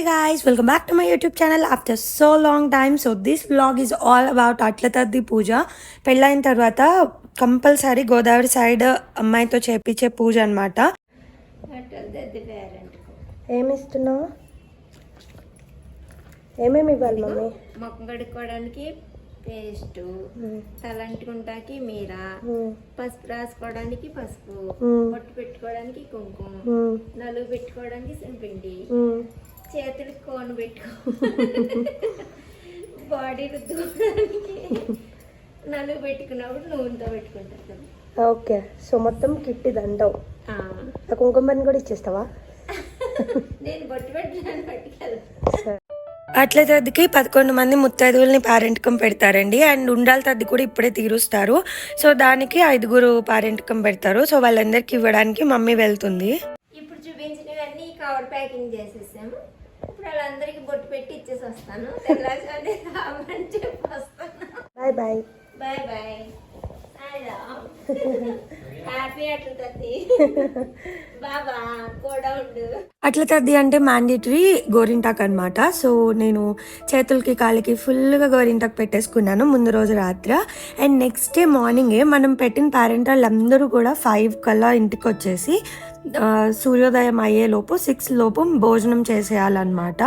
Hey guys, welcome back to my YouTube channel. After so long time. So this vlog is all about Atlataddi పూజ పెళ్ళైన తర్వాత compulsory Godavari side అమ్మాయితో చేపించే పూజ అనమాట అట్లది parent ఏమి ఇస్తున్నావు? ఏమేమి ఇవ్వాలి మమ్మీ? మొక్క కడుక్కోవడానికి పేస్ట్ తలంటుకుంటాకి మీర పసుపు రాసుకోవడానికి పసుపు బొట్టు పెట్టుకోవడానికి కుంకుమ నలుగు పెట్టుకోవడానికి పిండి చేతులకు కోన్ పెట్టుకో. బాడీ రుద్దుకోవడానికి నలుగు పెట్టుకున్నప్పుడు నూనెతో పెట్టుకుంటారు ఓకే. సో మొత్తం కిట్ ఇది అంటావు. ఆ. కుంకుమని కూడా ఇచ్చేస్తావా? నేను బొట్టు పెట్టడానికి పట్టుకెళ్ళి అట్ల తద్దికి పదకొండు మంది ముత్తైదువుల్ని పారెంటకం పెడతారండి. అండ్ ఉండాల తద్ది కూడా ఇప్పుడే తీరుస్తారు. సో దానికి ఐదుగురు పారెంటకం పెడతారు. సో వాళ్ళందరికీ ఇవ్వడానికి మమ్మీ వెళ్తుంది. ఇప్పుడు చూపించినవన్నీ కవర్ ప్యాకింగ్ చేసేసాము. ఇప్పుడు వాళ్ళందరికీ బొట్టు పెట్టి ఇచ్చేసి వస్తాను. తెల్లారి రామని చెప్పి వస్తాను. Bye bye. Bye bye. Atla Taddi. అంటే మ్యాండేటరీ గోరింటాక్ అనమాట సో నేను చేతులకి కాలికి ఫుల్గా గోరింటాక్ పెట్టేసుకున్నాను ముందు రోజు రాత్రి. అండ్ నెక్స్ట్ డే మార్నింగే మనం పెట్టిన పేరెంట్ వాళ్ళందరూ కూడా ఫైవ్ కల్లా ఇంటికి వచ్చేసి సూర్యోదయం అయ్యేలోపు సిక్స్ లోపు భోజనం చేసేయాలన్నమాట.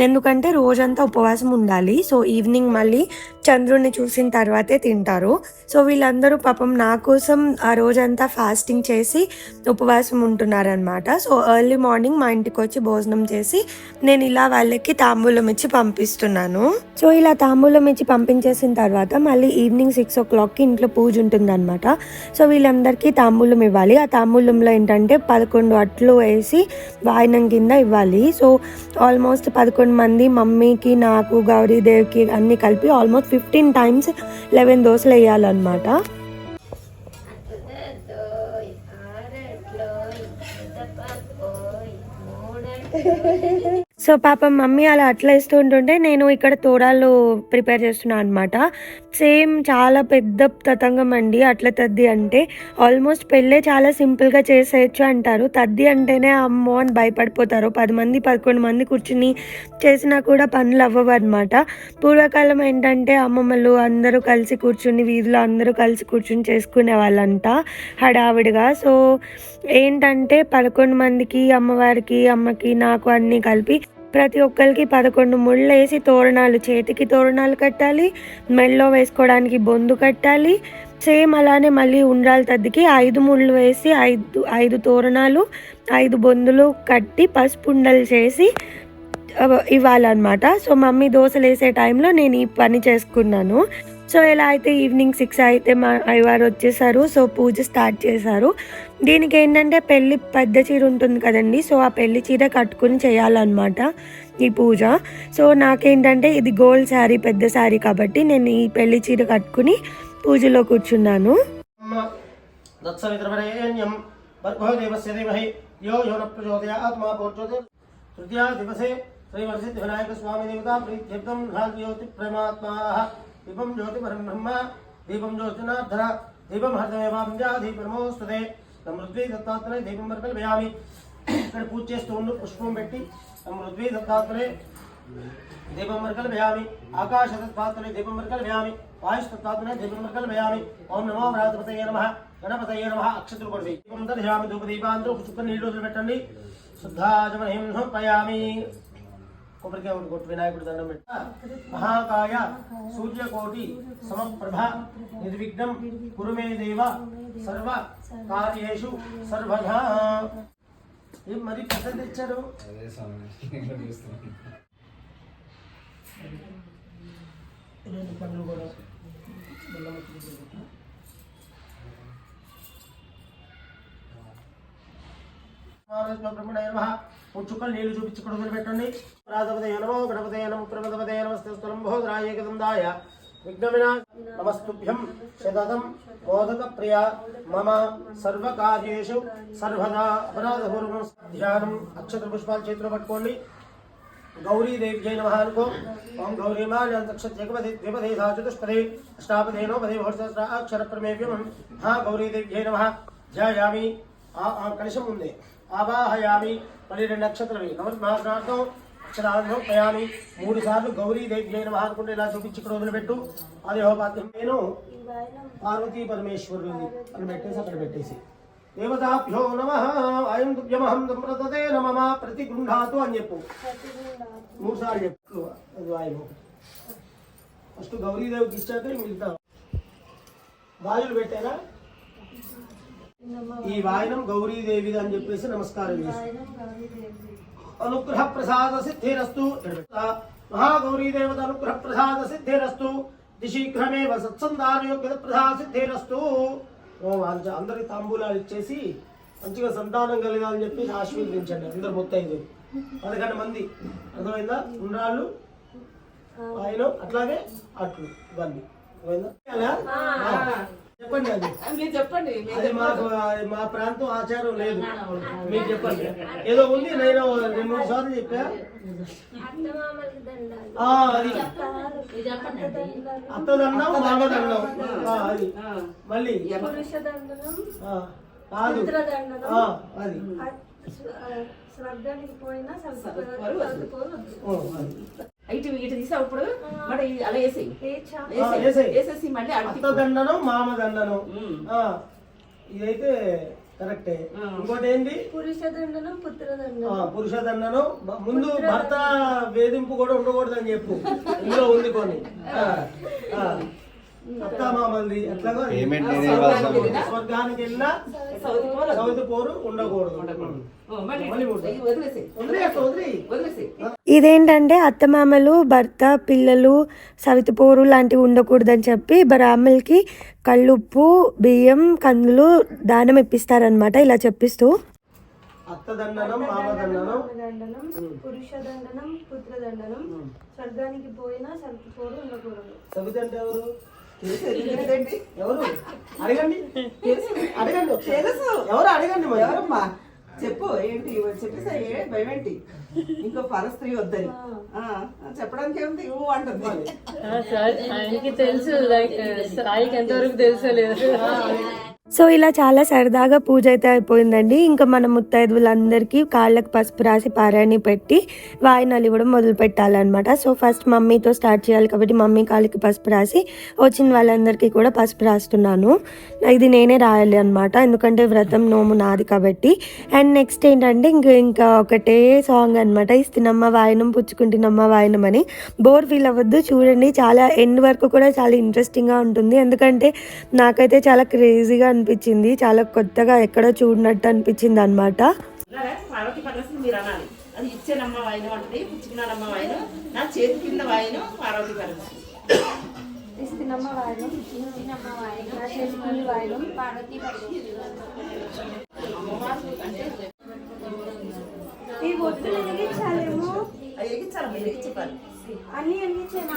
ఎందుకంటే రోజంతా ఉపవాసం ఉండాలి. సో ఈవినింగ్ మళ్ళీ చంద్రుడిని చూసిన తర్వాతే తింటారు. సో వీళ్ళందరూ పాపం నా కోసం ఆ రోజంతా ఫాస్టింగ్ చేసి ఉపవాసం ఉంటున్నారనమాట సో ఎర్లీ మార్నింగ్ మా ఇంటికి వచ్చి భోజనం చేసి నేను ఇలా వాళ్ళకి తాంబూలం ఇచ్చి పంపిస్తున్నాను. సో ఇలా తాంబూలం ఇచ్చి పంపించేసిన తర్వాత మళ్ళీ ఈవినింగ్ సిక్స్ ఓ క్లాక్కి ఇంట్లో పూజ ఉంటుందన్నమాట. సో వీళ్ళందరికీ తాంబూలం ఇవ్వాలి. ఆ తాంబూలంలో ఏంటంటే పదకొండు అట్లు వేసి వాయినం కింద ఇవ్వాలి సో ఆల్మోస్ట్ పదకొండు మంది మమ్మీకి నాకు గౌరీదేవికి అన్నీ కలిపి ఆల్మోస్ట్ ఫిఫ్టీన్ టైమ్స్ లెవెన్ దోశలు వేయాలన్నమాట సో పాపం మమ్మీ అలా అట్లా ఇస్తూ ఉంటుంటే నేను ఇక్కడ తోడాలు ప్రిపేర్ చేస్తున్నాను అనమాట సేమ్ చాలా పెద్ద తతంగం అండి అట్లా తద్ది అంటే ఆల్మోస్ట్ పెళ్ళే చాలా సింపుల్గా చేసేయచ్చు అంటారు. తద్ది అంటేనే అమ్మో అని భయపడిపోతారు. పది మంది పదకొండు మంది కూర్చుని చేసినా కూడా పనులు అవ్వవు అనమాట పూర్వకాలం ఏంటంటే అమ్మమ్మలు అందరూ కలిసి కూర్చుని వీధిలో అందరూ కలిసి కూర్చుని చేసుకునే వాళ్ళంట హడావిడిగా. సో ఏంటంటే పదకొండు మందికి అమ్మవారికి అమ్మకి నాకు అన్నీ కలిపి ప్రతి ఒక్కరికి పదకొండు ముళ్ళు వేసి తోరణాలు చేతికి తోరణాలు కట్టాలి మెళ్ళో వేసుకోవడానికి బొందు కట్టాలి. సేమ్ అలానే మళ్ళీ ఉండ్రాల తద్దికి ఐదు ముళ్ళు వేసి ఐదు ఐదు తోరణాలు ఐదు బొందులు కట్టి పసుపు ఉండలు చేసి ఇవ్వాలన్నమాట. సో మమ్మీ దోశలు వేసే టైంలో నేను ఈ పని చేసుకున్నాను. సో ఎలా అయితే ఈవినింగ్ సిక్స్ అయితే మా అయ్యవారు వచ్చేసారు. సో పూజ స్టార్ట్ చేశారు. దీనికి ఏంటంటే పెళ్ళి పెద్ద చీర ఉంటుంది కదండి. సో ఆ పెళ్ళి చీర కట్టుకుని చేయాలన్నమాట ఈ పూజ. సో నాకేంటంటే ఇది గోల్డ్ శారీ పెద్ద శారీ కాబట్టి నేను ఈ పెళ్ళి చీర కట్టుకుని పూజలో కూర్చున్నాను. వినాయక స్వామి దేవతా ప్రీత్యర్థం జ్యోతి ప్రేమాత్మాః దీపం జ్యోతి పరం బ్రహ్మ దీపం జ్యోతినాధర దీపం హరితమేవాంజా దీపనమోస్తుతే సమృద్వీ దత్తాత్రేయ దీపం వేయాలి ఇక్కడ పూజ చేస్తూ ఉండు పుష్పం పెట్టి సమృద్వీ దత్తాత్రేయ దీపం ఆకాశ ఆకాశతత్పాత్రే దీపం వరకు వేయాలి వాయుష్ వాయుస్తత్పాత్రే దీపం మర్కల్పయామి ఓం నమో వ్రాతపతయే నమ. గణపతయ నమ. అక్షతులు కొడిసి దీపం దర్శయామి ధూప దీపాంతో చుక్క నీళ్ళు వదిలిపెట్టండి. శుద్ధాజమహిం సమర్పయామి. కొబ్బరికాయ ఒకటి కొట్టు వినాయకుడి దండం పెట్ట మహాకాయ సూర్యకోటి సమప్రభ నిర్విఘ్నం కురుమే దేవ సర్వ కార్యేషు సర్వదా ఏం మరి పెద్ద తెచ్చారు రెండు పండ్లు కూడా పుచ్చుకలు నీళ్ళు చూపించి ఇక్కడ వదిలిపెట్టండి రాధపదయ నమో గణపతయ నమ ప్రమదపదయ నమస్తే స్థలంబోధరాయ గదందాయ విఘ్నవినా నమస్తుభ్యం శతదం మోదక ప్రియ మమ సర్వకార్యేషు సర్వదా అపరాధపూర్వం ధ్యానం అక్షత పుష్పాలు చేతిలో పట్టుకోండి. గౌరీదేవ్యై నమః అనుకో. ఓం గౌరీమాన్యక్షత్యకపదే ద్విపదే సా చతుష్పదే అష్టాపదే నోపదే భోర్సహస్ర అక్షర ప్రమేవ్యం హా గౌరీదేవ్యై నమః. ధ్యాయామి. ఆ ఆ ఉంది ఆవాహయామి రెండు నక్షత్రమి. నమస్కారం అక్షరాన్ని మూడు సార్లు గౌరీ దేవి అయిన అనుకుంటే ఇలా చూపించి ఇక్కడ వదిలిపెట్టు. అది హోపాత్యం నేను పార్వతీ పరమేశ్వరుడు అని పెట్టేసి అక్కడ పెట్టేసి. దేవతాభ్యో నమ అయం దుభ్యమహం సంప్రదతే నమ ప్రతిగృహాతు అని చెప్పు. మూడు సార్లు చెప్పు. అది వాయువు ఫస్ట్ గౌరీదేవికి ఇచ్చాక మిగతా. గాజులు పెట్టారా? ఈ వాయనం గౌరీదేవిది అని చెప్పేసి నమస్కారం చేసి అనుగ్రహ ప్రసాద సిద్ధిరస్తు మహాగౌరీ దేవత అనుగ్రహ ప్రసాద సిద్ధిరస్తు శీఘ్రమేవ సత్సంధానయోగ్యత ప్రసాద సిద్ధిరస్తు. అందరికి తాంబూలాలు ఇచ్చేసి మంచిగా సంతానం కలగాలని చెప్పి ఆశీర్వదించండి. అందరు మొత్తైదు పదకొండు మంది. అర్థమైందా? ఉండ్రాళ్ళు ఆయన అట్లాగే అట్లు ఇవన్నీ. అర్థమైందా? చెప్పండి అది. మీరు చెప్పండి అది మాకు మా ప్రాంతం ఆచారం లేదు. మీరు చెప్పండి. ఏదో ఉంది? నేను రెండు మూడు సార్లు చెప్పా. అది. అత్తదన్నం మామదన్నం ఆ, అది. మళ్ళీ. కాదు. అది. స్వర్గానికి పోయినా సర్దుకోరు. ఇటు ఇటు తీసావు ఇప్పుడు మరి అలా వేసేయి. వేసేసి మళ్ళీ అత్తదండనం మామదండనం ఇదైతే కరెక్టే. ఇంకోటి ఏంటి పురుషదండనం ఆ, పుత్రదండనం పురుషదండనం ముందు భర్త వేధింపు కూడా ఉండకూడదని చెప్పు. ఇందులో ఉంది కొన్ని. స్వర్గానికి సౌతి పోరు ఉండకూడదు. ఇదేంటంటే అత్తమామలు భర్త పిల్లలు సవితిపోరు లాంటివి ఉండకూడదని చెప్పి బ్రాహ్మణులకి కళ్ళుప్పు బియ్యం కందులు దానం ఇప్పిస్తారనమాట ఇలా చెప్పిస్తూ. అత్తదండనం మామదండనం. దండనం పురుషదండనం పుత్రదండనం స్వర్గానికి పోయినా ఉండకూడదు. సవితి అంటే ఎవరు? ఏంటి? ఎవరు? అడగండి. అడగండి. తెలుసు. ఎవరు అడగండి ఎవరమ్మా? చెప్పు. ఏంటి? ఇవి చెప్పేసా ఏ భయం ఏంటి ఇంకో పరస్త్రీ వద్దని. ఆ, చెప్పడానికి ఏముంది? ఊ అంటుంది ఆయనకి తెలుసు లైక్ సాయికి ఎంతవరకు తెలుసో లేదు. సో ఇలా చాలా సరదాగా పూజ అయితే అయిపోయిందండి. ఇంకా మన ముత్తైదువులందరికీ కాళ్ళకి పసుపు రాసి పారాయణ పెట్టి వాయినాలు ఇవ్వడం మొదలు పెట్టాలన్నమాట. సో ఫస్ట్ మమ్మీతో స్టార్ట్ చేయాలి కాబట్టి మమ్మీ కాళ్ళకి పసుపు రాసి వచ్చిన వాళ్ళందరికీ కూడా పసుపు రాస్తున్నాను. ఇది నేనే రాయాలి అనమాట ఎందుకంటే వ్రతం నోము నాది కాబట్టి. అండ్ నెక్స్ట్ ఏంటంటే ఇంకా ఇంకా ఒకటే సాంగ్ అనమాట ఇస్తున్నమ్మ వాయనం పుచ్చుకుంటున్నమ్మ వాయనం అని. బోర్ ఫీల్ అవ్వద్దు చూడండి. చాలా ఎండ్ వరకు కూడా చాలా ఇంట్రెస్టింగ్గా ఉంటుంది. ఎందుకంటే నాకైతే చాలా క్రేజీగా అనిపించింది. చాలా కొత్తగా ఎక్కడో చూడనట్టు అనిపించింది అనమాట ఇలాగా పార్వతి పరమేశ్వరి మీరు అనాలి. అది ఇచ్చేనమ్మ వాయినం అంటది పుచ్చుకున్నానమ్మ వాయినం నా చేతి కింద వాయినం పార్వతి పరమేశ్వరి ఇస్తున్నమ్మ వాయనం చిన్నమ్మ వాయినం నా చేసుకుని వాయనం పార్వతీ పరమేశ్వరి ఈ ఒత్తులు ఎదిగించాలేమో అది ఎగిచ్చాలి మీరు ఎగిచ్చిపాలి అన్ని ఎదిగించేనా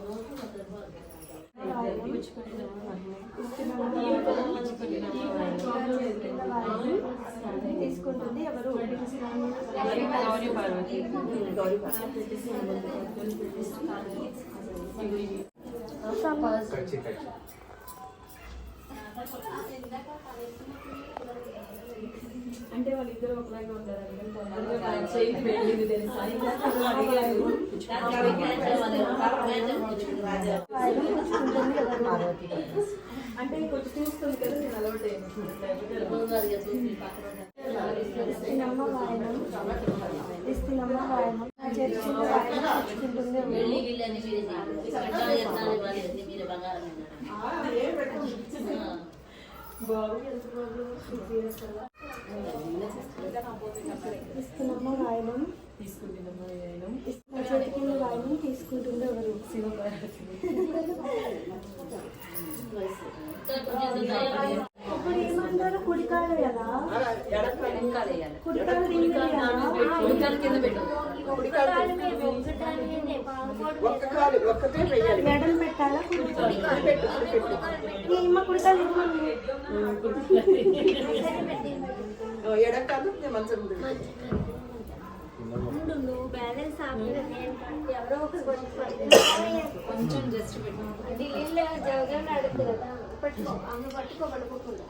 తీసుకుంటుంది ఎవరు అంటే వాళ్ళిద్దరు ఒకలాగా ఉంటారు. అంటే కొంచెం చూస్తుంది కదా నేను అలవాటు ఇస్తున్నమ్మ వాయనం ఇస్తున్నమ్మ వాయనం నా వాయనం తీసుకుంటుంది ఎవరు ఇస్తున్నమ్మ వాయనం నా చేతికి వాయనం తీసుకుంటుంది ఎవరు ఇప్పుడు ఏమంటారు కుడికాలు కదా కుడికాలు కుడికాలు ఒక్కటే వెయ్యాలి. మెడల్ పెట్టాలా పెట్టు పెట్టు. పెట్టు ఏమ్మ కుడతాను ఇవ్వమండి ఓ, ఎడం కాదు నేను మంచం మీద. ఉండు, నువ్వు బ్యాలెన్స్ ఆపలేదు నేను ఎవరో ఒకరు కొట్టుకోవాలి కొంచెం జస్ట్ పెట్టు. జవగానే అడుగుతుంది కదా. పట్టుకో ఆమె పట్టుకో పడుకోకుండా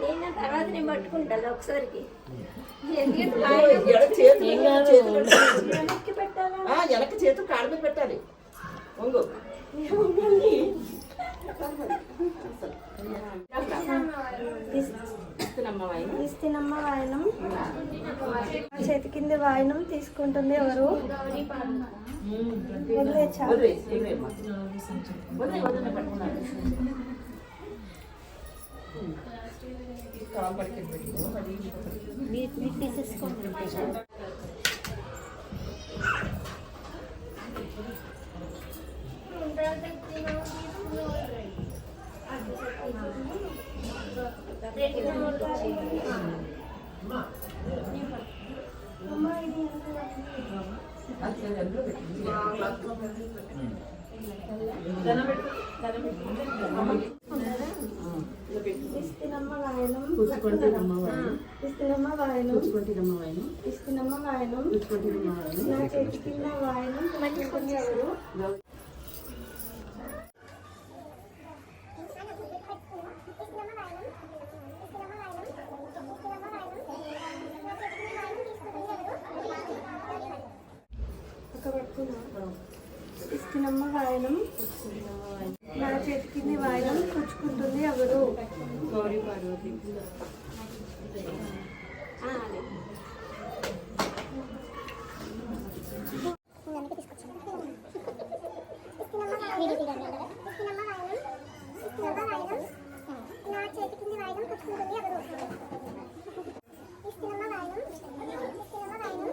నేను తర్వాత నేను పట్టుకుంటాను ఒకసారికి. వెనక్కి పెట్టాలా? ఆ, వెనక చేతులు కాళ్ళ మీద పెట్టాలి. ఒంగు ఇస్తున్నామ్మా వాయిన. చేతి కింద వాయనం తీసుకుంటుంది ఎవరు? మరి అది అందులో పెట్టు. పెట్టు, దండం పెట్టు. ఇస్తినమ్మ వాయనం కూర్చుకుంటేనమ్మా వాయిన. ఇస్తినమ్మ వాయనం కూర్చుకుంటేనమ్మా వాయిన. ఇస్తినమ్మ వాయనం నా చేతి కింద వాయనం పుచ్చుకుంటుంది ఎవరు ఒక పట్టుకున్నా ఇస్తినమ్మ వాయనం నా చేతి కింద వాయనం కూర్చుకుంటుంది ఎవరు గౌరీ పార్వతి నా చేతి కింద వాయినం పుచ్చుకుంటుంది ఎవరు ఇస్తున్నమ్మ వాయినం ఇస్తున్నమ్మ వాయినం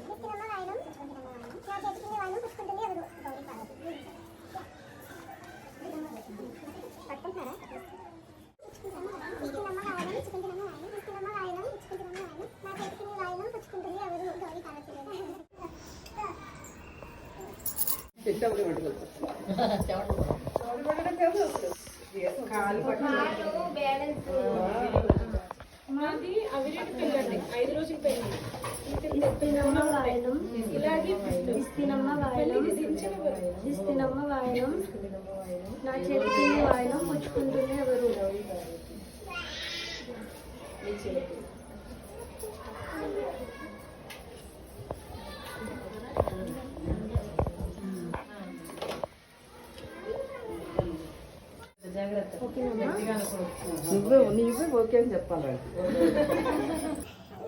ఇస్తున్నమ్మ వాయినం నా చేతి కింద వాయినం పుచ్చుకుంటుంది ఎవరు పట్టుకుంటారా ఇస్తున్నమ్మ వాయినం ఇచ్చుకుంటున్నమ్మ వాయినం ఇస్తున్నమ్మ వాయినం ఇచ్చుకుంటున్నమ్మ వాయినం నా చేతి కింద వాయినం పుచ్చుకుంటుంది ఎవరు గౌరీ పార్వతి చెట్టప్పుడు పెట్టుకోవచ్చు. కాలు పట్టుకో. బ్యాలెన్స్ మాది అవిరెడ్డి పెళ్ళండి. ఐదు రోజుల పెళ్ళి. వాయనం ఇస్తినమ్మ వాయనం నా చేతి కింద వాయనం పుచ్చుకుంటుంది ఎవరు? నువ్వే నువ్వే ఓకే అని చెప్పాలి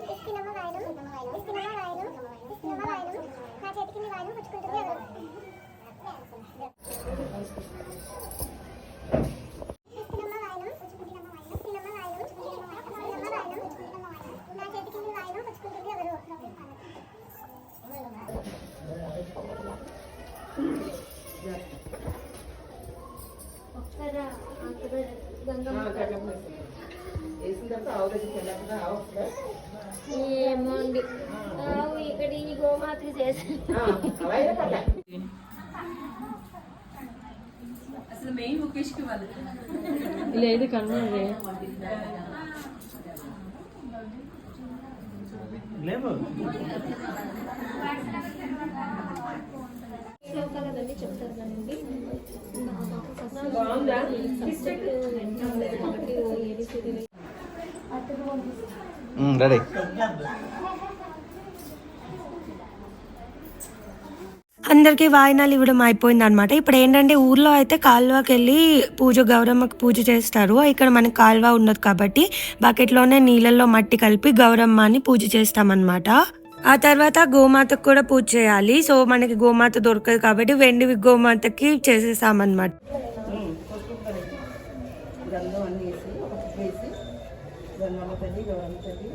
ఇస్తున్నమ్మ వాయినం ఇస్తున్నమ్మ వాయినం ఇస్తున్నమ్మ వాయినం నా చేతి కింద వాయినం పుచ్చుకుంటుంది ఎవరు ఇస్తున్నమ్మ వాయినం పుచ్చుకుంటున్నమ్మ వాయినం ఇస్తున్నమ్మ వాయినం పుచ్చుకుంటున్నమ్మ వాయినం ఇస్తున్నమ్మ వాయినం పుచ్చుకుంటున్నమ్మ వాయినం నా చేతి కింద వాయినం పుచ్చుకుంటుంది ఎవరు ఒక్కరా అక్కడ గంగమ్మ వేసిన తర్వాత ఆవు దగ్గరికి వెళ్ళకుండా ఆవు వస్తుందా? ఏమో అండి ఆవు ఇక్కడ ఈ గోమాతకి చేసి ఆ, అలా అయినా పర్లే. అసలు మెయిన్ ముఖేష్కి వాళ్ళు లేదు కన్నుంది లేవు చెప్తారు కదండి రెడీ అందరికీ వాయినాలు ఇవ్వడం అయిపోయింది అనమాట ఇప్పుడు ఏంటంటే ఊర్లో అయితే కాల్వకి వెళ్ళి పూజ గౌరమ్మకి పూజ చేస్తారు. ఇక్కడ మనకి కాలువ ఉండదు కాబట్టి బకెట్లోనే నీళ్ళల్లో మట్టి కలిపి గౌరమ్మని పూజ చేస్తామన్నమాట. ఆ తర్వాత గోమాతకు కూడా పూజ చేయాలి. సో మనకి గోమాత దొరకదు కాబట్టి వెండి గోమాతకి చేసేసామన్నమాట గంధం అన్నీ వేసి వేసి తల్లి గౌరమ్మ తల్లి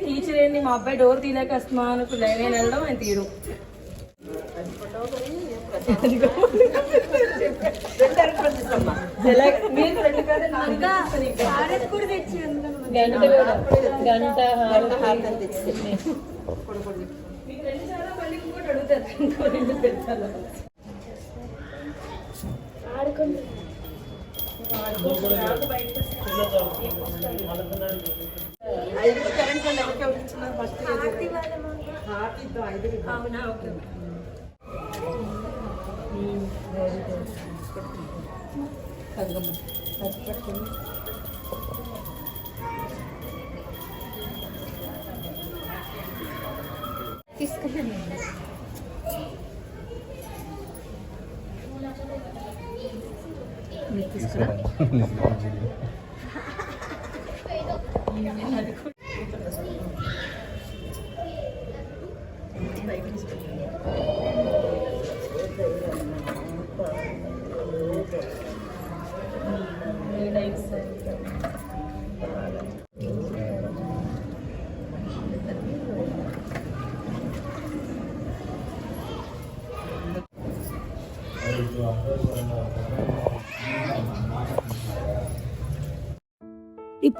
టీచర్ ఏంది? మా అబ్బాయి డోర్ తీయలేక వస్తున్నా అనుకున్నా నేను వెళ్ళడం ఆయన తీరు గంట గంట హారతి తెచ్చి ఐదుగురు కరెంట్ వాళ్ళు ఎవరికి ఎవరికి ఇచ్చినారు ఫస్ట్ హారతి ఇద్దాం ఐదుగురు అవునా ఓకే 있어요? 네. 음. 음.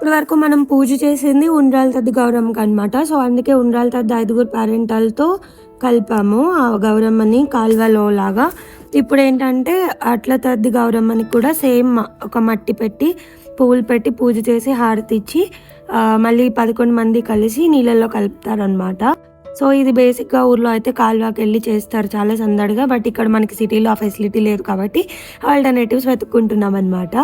ఇప్పటి వరకు మనం పూజ చేసింది ఉండ్రాల తద్ది గౌరమ్మకి అనమాట సో అందుకే ఉండ్రాల తద్ది ఐదుగురు పేరెంటాలతో కలిపాము. ఆ గౌరమ్మని కాల్వలో లాగా. ఇప్పుడు ఏంటంటే అట్ల తద్ది గౌరమ్మని కూడా సేమ్ ఒక మట్టి పెట్టి పువ్వులు పెట్టి పూజ చేసి హారతి ఇచ్చి మళ్ళీ పదకొండు మంది కలిసి నీళ్ళల్లో కలుపుతారనమాట సో ఇది బేసిక్గా ఊర్లో అయితే కాల్వకి వెళ్ళి చేస్తారు చాలా సందడిగా. బట్ ఇక్కడ మనకి సిటీలో ఆ ఫెసిలిటీ లేదు కాబట్టి ఆల్టర్నేటివ్స్ వెతుక్కుంటున్నాం అనమాట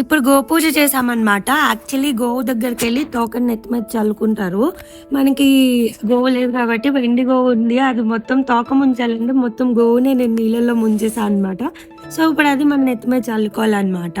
ఇప్పుడు గోపూజ చేసామన్నమాట యాక్చువల్లీ గోవు దగ్గరికి వెళ్ళి తోకని నెత్తి మీద చల్లుకుంటారు. మనకి గోవు లేదు కాబట్టి వెండి గోవు ఉంది. అది మొత్తం తోక ముంచాలంటే మొత్తం గోవునే నేను నీళ్ళలో ముంచేసాను అనమాట సో ఇప్పుడు అది మన నెత్తి మీద చల్లుకోవాలన్నమాట.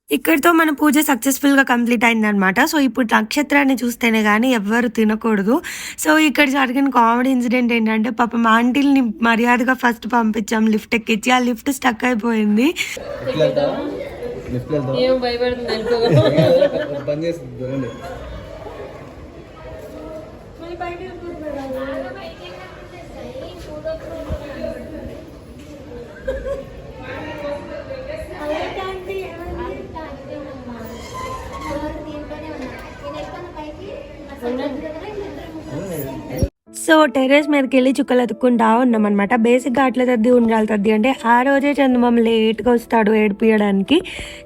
ఇక్కడితో మన పూజ సక్సెస్ఫుల్గా కంప్లీట్ అయిందనమాట సో ఇప్పుడు నక్షత్రాన్ని చూస్తేనే కానీ ఎవ్వరు తినకూడదు. సో ఇక్కడ జరిగిన కామెడీ ఇన్సిడెంట్ ఏంటంటే పాపం ఆంటీల్ని మర్యాదగా ఫస్ట్ పంపించాం లిఫ్ట్ ఎక్కించి. ఆ లిఫ్ట్ స్టక్ అయిపోయింది. పని చేస్తుంది చూడండి సో టెర్రస్ మీదకి వెళ్ళి చుక్కలు ఎత్తుకుంటా ఉన్నాం అనమాట బేసిక్గా అట్ల తద్ది ఉండాలి తద్ది అంటే ఆ రోజే చందమామ లేట్గా వస్తాడు ఏడిపియడానికి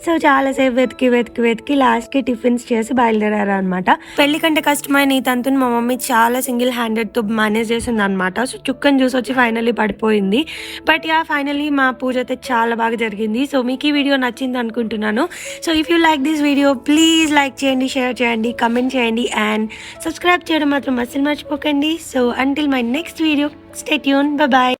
సో చాలాసేపు వెతికి వెతికి వెతికి లాస్ట్కి టిఫిన్స్ చేసి బయలుదేరారు అనమాట పెళ్ళి కంటే కష్టమైన ఈ తంతుని మా మమ్మీ చాలా సింగిల్ హ్యాండెడ్తో మేనేజ్ చేసింది అనమాట సో చుక్కని చూసి వచ్చి ఫైనల్లీ పడిపోయింది. బట్ యా ఫైనల్లీ మా పూజ అయితే చాలా బాగా జరిగింది. సో మీకు ఈ వీడియో నచ్చింది అనుకుంటున్నాను. So if you like this video please like చేయండి షేర్ చేయండి కమెంట్ చేయండి అండ్ సబ్స్క్రైబ్ చేయడం మాత్రం అస్సలు మర్చిపోకండి. So Until my next video, stay tuned. Bye bye.